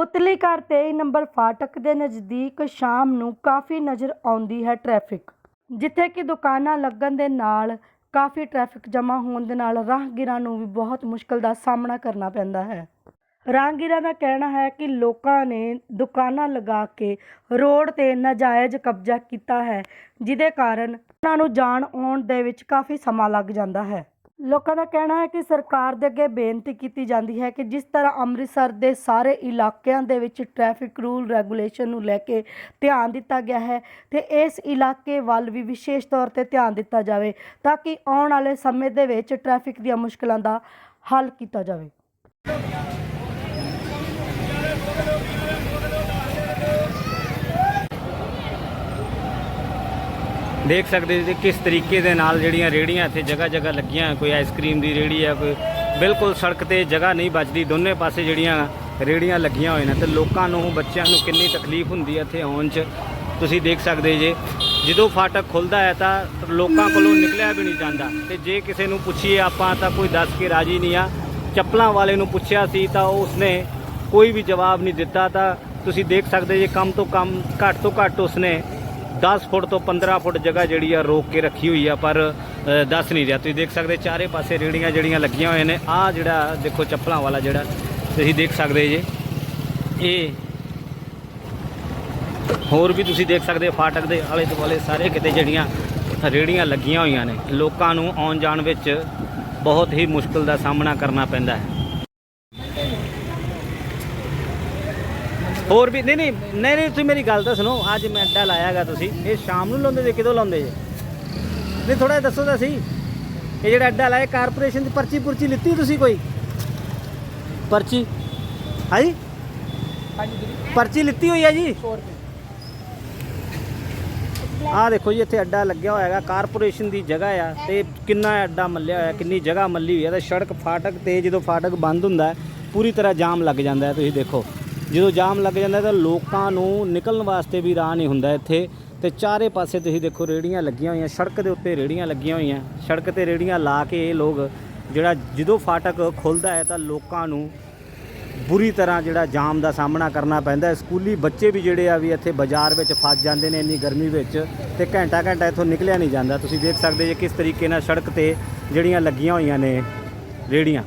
ਪੁਤਲੀ ਘਰ 23 ਨੰਬਰ ਫਾਟਕ ਦੇ ਨਜ਼ਦੀਕ ਸ਼ਾਮ ਨੂੰ ਕਾਫੀ ਨਜ਼ਰ ਆਉਂਦੀ ਹੈ ਟ੍ਰੈਫਿਕ, ਜਿੱਥੇ ਕਿ ਦੁਕਾਨਾਂ ਲੱਗਣ ਦੇ ਨਾਲ ਕਾਫੀ ਟ੍ਰੈਫਿਕ ਜਮ੍ਹਾਂ ਹੋਣ ਦੇ ਨਾਲ ਰਾਹਗੀਰਾਂ ਨੂੰ ਵੀ ਬਹੁਤ ਮੁਸ਼ਕਲ ਦਾ ਸਾਹਮਣਾ ਕਰਨਾ ਪੈਂਦਾ ਹੈ। ਰਾਹਗੀਰਾਂ ਦਾ ਕਹਿਣਾ ਹੈ ਕਿ ਲੋਕਾਂ ਨੇ ਦੁਕਾਨਾਂ ਲਗਾ ਕੇ ਰੋਡ ਤੇ ਨਾਜਾਇਜ਼ ਕਬਜ਼ਾ ਕੀਤਾ ਹੈ, ਜਿਹਦੇ ਕਾਰਨ ਉਹਨਾਂ ਨੂੰ ਜਾਣ ਆਉਣ ਦੇ ਵਿੱਚ ਕਾਫੀ ਸਮਾਂ ਲੱਗ ਜਾਂਦਾ ਹੈ। ਲੋਕਾਂ ਦਾ ਕਹਿਣਾ ਹੈ ਕਿ ਸਰਕਾਰ ਦੇ ਅੱਗੇ ਬੇਨਤੀ ਕੀਤੀ ਜਾਂਦੀ ਹੈ ਕਿ ਜਿਸ ਤਰ੍ਹਾਂ ਅੰਮ੍ਰਿਤਸਰ ਦੇ ਸਾਰੇ ਇਲਾਕਿਆਂ ਦੇ ਵਿੱਚ ਟ੍ਰੈਫਿਕ ਰੂਲ ਰੈਗੂਲੇਸ਼ਨ ਨੂੰ ਲੈ ਕੇ ਧਿਆਨ ਦਿੱਤਾ ਗਿਆ ਹੈ ਤੇ ਇਸ ਇਲਾਕੇ ਵੱਲ ਵੀ ਵਿਸ਼ੇਸ਼ ਤੌਰ ਤੇ ਧਿਆਨ ਦਿੱਤਾ ਜਾਵੇ ਤਾਂ ਕਿ ਆਉਣ ਵਾਲੇ ਸਮੇਂ ਦੇ ਵਿੱਚ ਟ੍ਰੈਫਿਕ ਦੀਆਂ ਮੁਸ਼ਕਲਾਂ ਦਾ ਹੱਲ ਕੀਤਾ ਜਾਵੇ। ਦੇਖ ਸਕਦੇ ਜੀ ਕਿਸ ਤਰੀਕੇ ਦੇ ਨਾਲ ਜਿਹੜੀਆਂ ਰੇੜੀਆਂ ਇੱਥੇ ਜਗ੍ਹਾ ਜਗ੍ਹਾ ਲੱਗੀਆਂ, ਕੋਈ ਆਈਸਕ੍ਰੀਮ ਦੀ ਰੇੜੀ ਆ, ਕੋਈ ਬਿਲਕੁਲ ਸੜਕ ਤੇ ਜਗ੍ਹਾ ਨਹੀਂ ਬਚਦੀ, ਦੋਨੇ ਪਾਸੇ ਜਿਹੜੀਆਂ ਰੇੜੀਆਂ ਲੱਗੀਆਂ ਹੋਈਆਂ ਨੇ, ਤੇ ਲੋਕਾਂ ਨੂੰ, ਬੱਚਿਆਂ ਨੂੰ ਕਿੰਨੀ ਤਕਲੀਫ ਹੁੰਦੀ ਹੈ ਇੱਥੇ ਆਉਣ 'ਚ। ਤੁਸੀਂ ਦੇਖ ਸਕਦੇ ਜੇ, ਜਦੋਂ ਫਾਟਕ ਖੁੱਲਦਾ ਹੈ ਤਾਂ ਲੋਕਾਂ ਕੋਲੋਂ ਨਿਕਲਿਆ ਵੀ ਨਹੀਂ ਜਾਂਦਾ। ਤੇ ਜੇ ਕਿਸੇ ਨੂੰ ਪੁੱਛੀਏ, ਆਪਾਂ ਤਾਂ ਕੋਈ ਦੱਸ ਕੇ ਰਾਜੀ ਨਹੀਂ ਆ। ਚੱਪਲਾਂ ਵਾਲੇ ਨੂੰ ਪੁੱਛਿਆ ਸੀ ਤਾਂ ਉਸਨੇ ਕੋਈ ਵੀ ਜਵਾਬ ਨਹੀਂ ਦਿੱਤਾ, ਤਾਂ ਤੁਸੀਂ ਦੇਖ ਸਕਦੇ ਜੇ ਕੰਮ ਤੋਂ ਕੰਮ, ਘੱਟ ਤੋਂ ਘੱਟ ਉਸਨੇ 10 ਫੁੱਟ ਤੋਂ 15 ਫੁੱਟ ਜਗ੍ਹਾ ਜਿਹੜੀ ਆ ਰੋਕ ਕੇ ਰੱਖੀ ਹੋਈ ਆ, ਪਰ ਦੱਸ ਨਹੀਂ ਰਿਹਾ। ਤੁਸੀਂ ਦੇਖ ਸਕਦੇ, ਚਾਰੇ ਪਾਸੇ ਰੇੜੀਆਂ ਜਿਹੜੀਆਂ ਲੱਗੀਆਂ ਹੋਈਆਂ ਨੇ ਆਹ ਜਿਹੜਾ ਦੇਖੋ ਚੱਪਲਾਂ ਵਾਲਾ ਜਿਹੜਾ, ਤੁਸੀਂ ਦੇਖ ਸਕਦੇ ਜੇ। ਇਹ ਹੋਰ ਵੀ ਤੁਸੀਂ ਦੇਖ ਸਕਦੇ, ਫਾਟਕ ਦੇ ਆਲੇ ਦੁਆਲੇ ਸਾਰੇ ਕਿਤੇ ਜਿਹੜੀਆਂ ਰੇੜੀਆਂ ਲੱਗੀਆਂ ਹੋਈਆਂ ਨੇ, ਲੋਕਾਂ ਨੂੰ ਆਉਣ ਜਾਣ ਵਿੱਚ ਬਹੁਤ ਹੀ ਮੁਸ਼ਕਲ ਦਾ ਸਾਹਮਣਾ ਕਰਨਾ ਪੈਂਦਾ ਹੈ। ਹੋਰ ਵੀ ਨਹੀਂ ਨਹੀਂ ਨਹੀਂ ਨਹੀਂ ਤੁਸੀਂ ਮੇਰੀ ਗੱਲ ਤਾਂ ਸੁਣੋ ਅੱਜ ਮੈਂ ਅੱਡਾ ਲਾਇਆਗਾ ਤੁਸੀਂ ਇਹ ਸ਼ਾਮ ਨੂੰ ਲਾਉਂਦੇ ਜੇ ਕਿਦੋਂ ਲਾਉਂਦੇ ਜੇ? ਨਹੀਂ ਥੋੜਾ ਦੱਸੋ ਤਾਂ ਸਹੀ ਇਹ ਜਿਹੜਾ ਅੱਡਾ ਲਾਇਆ ਕਾਰਪੋਰੇਸ਼ਨ ਦੀ ਪਰਚੀ ਪੁਰਚੀ ਲਿੱਤੀ ਤੁਸੀਂ ਕੋਈ? ਪਰਚੀ? ਹਾਂਜੀ ਪਰਚੀ ਲਿੱਤੀ ਹੋਈ ਹੈ ਜੀ? ਆਹ ਦੇਖੋ ਜੀ ਇੱਥੇ ਅੱਡਾ ਲੱਗਿਆ ਹੋਇਆ ਹੈਗਾ ਕਾਰਪੋਰੇਸ਼ਨ ਦੀ ਜਗ੍ਹਾ ਆ ਤੇ ਕਿੰਨਾ ਅੱਡਾ ਮੱਲਿਆ ਹੋਇਆ ਕਿੰਨੀ ਜਗ੍ਹਾ ਮੱਲੀ ਹੋਈ ਹੈ ਤੇ ਸੜਕ ਫਾਟਕ ਤੇ ਜਦੋਂ ਫਾਟਕ ਬੰਦ ਹੁੰਦਾ ਪੂਰੀ ਤਰ੍ਹਾਂ ਜਾਮ ਲੱਗ ਜਾਂਦਾ ਹੈ ਤੁਸੀਂ ਦੇਖੋ। ਜਦੋਂ ਜਾਮ ਲੱਗ ਜਾਂਦਾ ਤਾਂ ਲੋਕਾਂ ਨੂੰ ਨਿਕਲਣ ਵਾਸਤੇ ਵੀ ਰਾਹ ਨਹੀਂ ਹੁੰਦਾ ਇੱਥੇ। ਤੇ ਚਾਰੇ ਪਾਸੇ ਤੁਸੀਂ ਦੇਖੋ ਰੇੜੀਆਂ ਲੱਗੀਆਂ ਹੋਈਆਂ, ਸੜਕ ਦੇ ਉੱਤੇ ਰੇੜੀਆਂ ਲੱਗੀਆਂ ਹੋਈਆਂ। ਸੜਕ ਤੇ ਰੇੜੀਆਂ ਲਾ ਕੇ ਇਹ ਲੋਕ ਜਿਹੜਾ ਜਦੋਂ ਫਾਟਕ ਖੁੱਲਦਾ ਹੈ ਤਾਂ ਲੋਕਾਂ ਨੂੰ ਬੁਰੀ ਤਰ੍ਹਾਂ ਜਿਹੜਾ ਜਾਮ ਦਾ ਸਾਹਮਣਾ ਕਰਨਾ ਪੈਂਦਾ ਸਕੂਲੀ ਬੱਚੇ ਵੀ ਜਿਹੜੇ ਆ ਵੀ ਇੱਥੇ ਬਾਜ਼ਾਰ ਵਿੱਚ ਫਸ ਜਾਂਦੇ ਨੇ ਇੰਨੀ ਗਰਮੀ ਵਿੱਚ ਤੇ ਘੰਟਾ ਘੰਟਾ ਇੱਥੋਂ ਨਿਕਲਿਆ ਨਹੀਂ ਜਾਂਦਾ। ਤੁਸੀਂ ਦੇਖ ਸਕਦੇ ਜੇ ਕਿਸ ਤਰੀਕੇ ਨਾਲ ਸੜਕ ਤੇ ਜਿਹੜੀਆਂ ਲੱਗੀਆਂ ਹੋਈਆਂ ਨੇ ਰੇੜੀਆਂ।